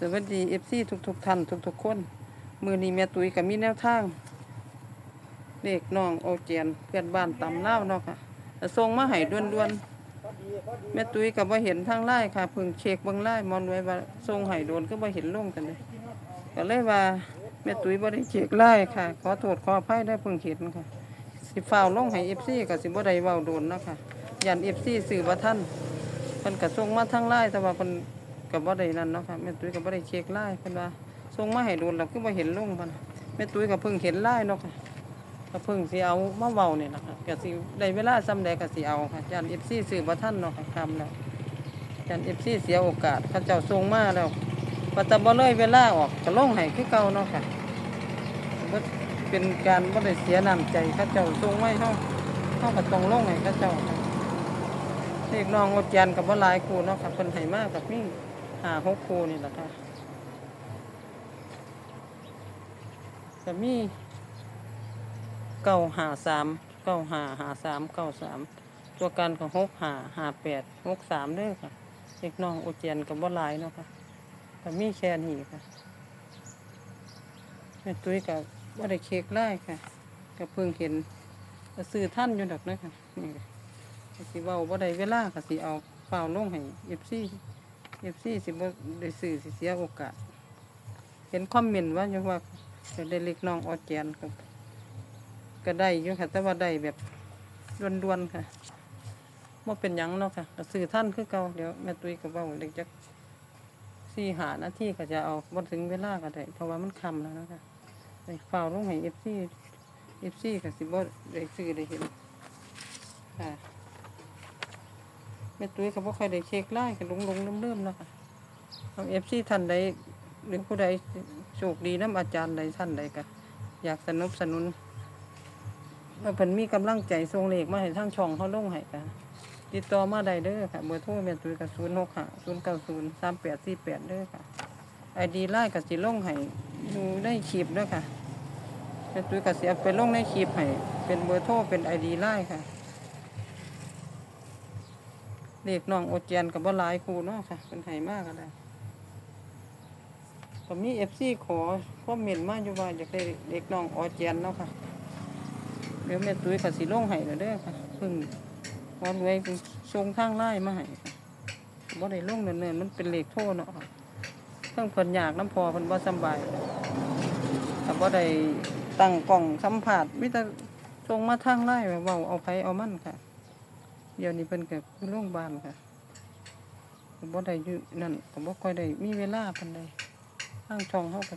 สวัสดีเอฟซีทุกทุกๆท่านทุกทุกคน มือนี้แม่ตุ้ยกับมีแนวทางเด็กน้องโอเจียนเพื่อนบ้านตำเล่าเนาะค่ะแต่ส่งมาให้ด่วนๆแม่ตุ้ยกับว่าเห็นทางไล่ค่ะเพิ่งเช็คเบิ่งไล่มอนไว้ว่าส่งให้โดนก็บ่เห็นลงกันเลยก็เลยว่าแม่ตุ้ยบ่ได้เช็คไล่ค่ะ ขอโทษขออภัยได้เพิ่งเห็นค่ะ สิฟ้าวลงให้เอฟซีก็สิบ่ได้เว้าโดนเนาะค่ะยันเอฟซีสื่อว่าท่านเพิ่นก็ส่งมาทางไล่แต่ว่าเพิ่น กับว่าได้นั่นเนาะค่ะแม่ตุ้ยกับว่าได้เช็คไล่เพิ่นว่าส่งมาให้โดนแล้วคือบ่เห็นลงพันแม่ตุ้ยก็เพิ่งเห็นไล่เนาะค่ะก็เพิ่งสิเอามาเว้านี่ล่ะคะก็สิได้เวลาซ้ำใดก็สิเอาค่ะจัน FC ซื้อบ่ทันเนาะค่ะคำแล้วจัน FC เสียโอกาสเขาเจ้าส่งมาแล้วว่าแต่บ่เลยเวลาออกก็ลงให้คือเก่าเนาะค่ะบ่เป็นการบ่ได้เสียน้ำใจเขาเจ้าส่งไว้เฮาเฮาก็ต้องลงให้เขาเจ้าค่ะเด็กน้องอดยันกับว่าหลายครูเนาะค่ะเพิ่นให้มากกับนี่ หาหกครูนี่แหละค่ะก็มีเก้าหาสามเก้าหาหาสามเก้าสามตัวกันของหกหาหาแปดหกสามเด้อค่ะเด็กน้องอดยันกับว่าลายเนาะค่ะก็มีแค่นี้ค่ะแม่ตุ้ยกับว่าได้เค้กไล่ค่ะก็เพิ่งเห็นก็ซื้อท่านอยู่ดอกนะคะนี่ค่ะสิเว้าบ่ได้เวลาก็สิเอาเฝ้าลงให้เอฟซี FC FC สิบ่ได้ซื้อสิเสียโอกาส เห็นคอมเมนต์ว่าอยู่ว่าจะได้เล็กน้องออดแจนก็ก็ได้อยู่ค่ะแต่ว่าได้แบบด่วนๆค่ะบ่เป็นหยังเนาะค่ะก็ซื้อท่านคือเก่าเดี๋ยวแม่ตุ้ยก็เว้าเล็กจักสี่หานาทีก็จะเอาบ่ถึงเวลาก็ได้ เพราะว่ามันคำแล้วนะคะไปเฝ้าลงให้ FC FC ก็สิบ่ได้ซื้อได้เห็นค่ะ แม่ตุ้ยก็บ่ค่อยได้เช็คไล่ก็หลงลงๆลืมๆแล้วค่ะเอาเอฟซีท่านใดหรือผู้ใดโชคดีน้ำอาจารย์ใดท่านใดก็อยากสนับสนุนว่าเพิ่นมีกำลังใจส่งเลขมาให้ทางช่องเขาลงให้ค่ะติดต่อมาได้เด้อค่ะเบอร์โทรแม่ตุ้ยก็065 090 3848เด้อค่ะไอดีไล่ก็สิลงให้อยู่ในคลิปเด้อค่ะแม่ตุ้ยก็สิเอาไปลงในคลิปให้เป็นเบอร์โทรเป็นไอดีไล่ค่ะ เด็กน้องโอเจียนกับบ่หลายครูเนาะค่ะเป็นไห้มากอะไรก็มีเอฟซีขอคอมเมนมาอยู่ว่าอยากได้เด็กน้องอเจียนเนาะค่ะ เดี๋ยวแม่ตุ้ยกับสีล่งให้แล้วเด้อค่ะเพิ่งวันไว้เพิ่งส่งทางไล่มาให้ค่ะบ่ได้ลงเนินๆมันเป็นเหลขโทษเนาะค่ะเพิ่งเพิ่นอยากน้ำพอเพิ่นบ่สบายแต่บ่ได้ตั้งกล่องสัมผัสมิแต่ส่งมาทางไล่เว้าเอาไปเอามั่นค่ะ เดี๋ยวนี้เพิ่นก็อยู่โรงพยาบาลค่ะก็บ่ได้อยู่นั่นก็บ่ค่อยได้มีเวลาปานใดทางช่องเฮาก็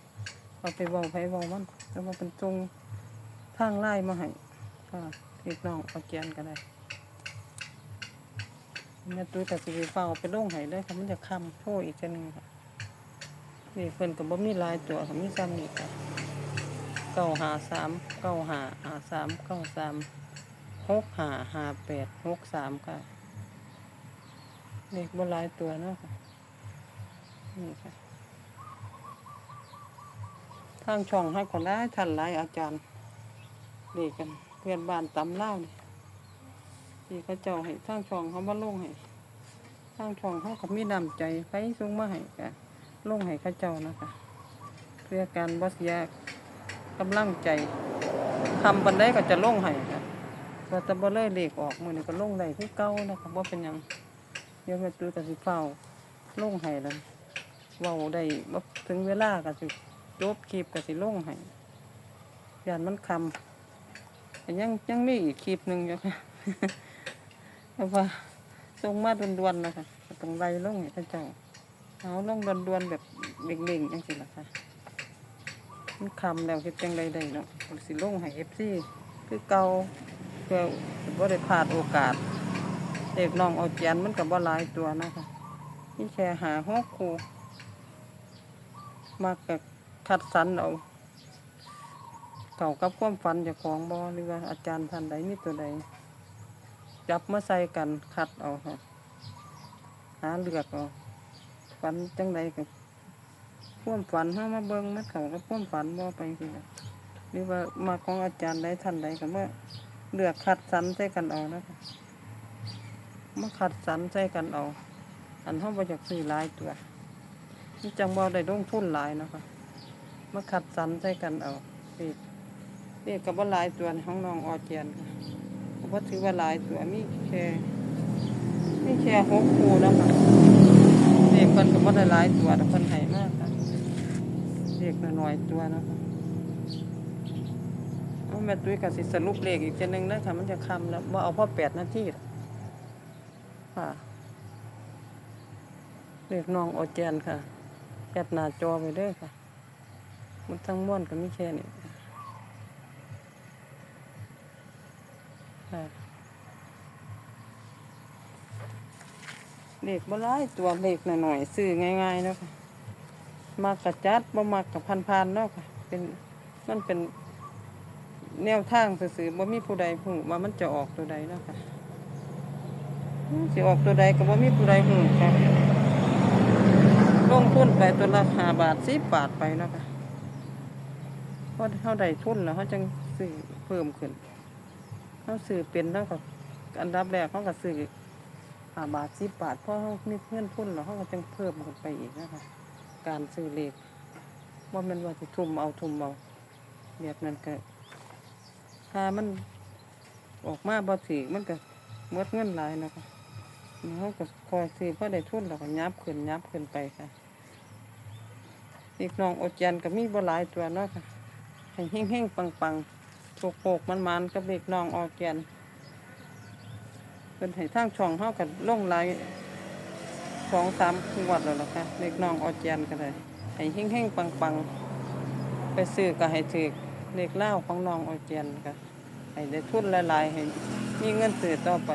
เอาไปเว้าไผเว้ามันแล้วว่าเพิ่นส่งทางไลน์มาให้ค่ะพี่น้องเอาเกียนก็ได้แม่ตุ้ยก็สิไปเฝ้าไปลงให้เลยค่ะมันจะค่ำโทรอีกจังนึงค่ะนี่เพิ่นก็บ่มีหลายตัวค่ะมีซ้ำนี่ค่ะ953 955 93 93 หกห้าห้าแปดหกสามค่ะเลขบหลายตัวเนาะค่ะนี่ค่ะทางช่องให้คนได้ท่านหลายอาจารย์เด็กกันเพื่อนบ้านตำเล่าวนี่ที่เขาเจ้าให้ทางช่องเขามาลงให้ทางช่องเขาก็มีนำใจไปส่งมาให้กะลงให้เขาเจ้านะคะเพื่อการบ่เสียกำลังใจทำปันไดก็จะลงให้ค่ะ ว่าแต่บ่เลยเลขออกมื้อนี้ก็ลงได้คือเก่านะครับบ่เป็นหยังเดี๋ยวแม่ตุ้ยก็สิเฝ้าลงให้แล้วเว้าได้บ่ถึงเวลาก็สิจบคลิปก็สิลงให้ยานมันคำยังยังมีอีกคลิปหนึงอยู่ค่ะเพราะว่าส่งมาด่วนๆนะคะต้องไล่ลงให้เขาเจ้าเอาลงด่วนๆแบบเร่งๆจังซี่ล่ะค่ะมันคำแล้วเฮ็ดจังไดได้เนาะก็สิลงให้ FC คือเก่า พื่อบ่ได้พลาดโอกาสเด็กน้องเอาเจียนมันกับบ่หลายตัวนะคะนี่แค่หาหกครูมากับคัดสรรเอาเก่ากับความฝันจ้าของบ่หรือว่าอาจารย์ท่านใดมีตัวใดจับมาใส่กันคัดเอาค่ะหาเลือกเอาฝันจังใดกับควมฝันเฮามาเบิ่งมันเข้ากับควมฝันบ่ไปสิล่ะหรือว่ามาของอาจารย์ใดท่านใดก็มา เลือกคัดสรรใส่กันเอานะคะมาคัดสรรใส่กันเอาอันห้องประจักซื้อหลายตัวมันจังบ่ได้ลงทุนหลายนะคะมาคัดสรรใส่กันเอาเลขเลขก็บ่หลายตัวในห้องน้องออเจียนค่ะก็บ่ถือว่าลายตัวมีแค่มีแค่หกคู่นะคะเลขเพิ่นก็บ่ได้ลายตัวแต่เพิ่นให้มากค่ะเลขน้อยตัวนะคะ แม่ตุ้ยก็สิสรุปเลขอีกเทีนึงเด้อค่ะมันจะคำแล้วบ่าเอาพ่อ8นาทีค่ะเรียกน้องโอเจนค่ะแคปหน้าจอไปเด้อค่ะ มันทั้งม้วนก็มีแค่นี้ค่ะเลขบ่หลายตัวเลขหน่อยๆซื้อง่ายๆเนาะค่ะมากกระจัดบ่มักกับพันๆเนาะค่ะเป็นมันเป็น แนวทางซื่อๆบ่มีผู้ใดฮู้ว่ามันจะออกตัวใดเนาะค่ะสิออกตัวใดก็บ่ามีผู้ใดฮู้ค่ะลงทุนไปตัวละห้าบาทสิบบาทไปเนาะค่ะเพราะเขาได้ทุนแล้วเขาจึงซื้อเพิ่มขึ้นเขาซื้อเป็นแล้วก็อันดับแรกเขาก็ซื้อห้าบาทสิบบาทเพราะเขามีเงินทุนแล้วเขาก็จึงเพิ่มขึ้นไปอีกนะคะการซื้อเลขว่ามันว่าจะทุ่มเอาทุ่มเอาแบบนั้นก็ ถ้ามันออกมาบ่ถือมันก็หมดเงินหลายนะคะเขาก็คอยซื้อเพราะได้ทุนเราก็ยับขึ้นยับขึ้นไปค่ะ อีกน้องอดยันก็มีบ่หลายตัวเนาะค่ะให้เฮงเฮงๆปังปังๆโปกโปกมันมันกับเด็กน้องอดยันเป็นให้ทางช่องเฮากันล่งหลายสองสามงวดแล้วล่ะค่ะเด็กน้องอดยันก็เลยให้เฮงเฮงๆปังปังๆไปซื้อก็ให้ถือ เด็กเล่าของน้องโอเจียนก็ให้ได้ทุนหลายๆให้มีเงินซื้อต่อไป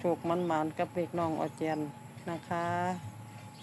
โชคๆมันๆกับเด็กน้องโอเจียนนะคะ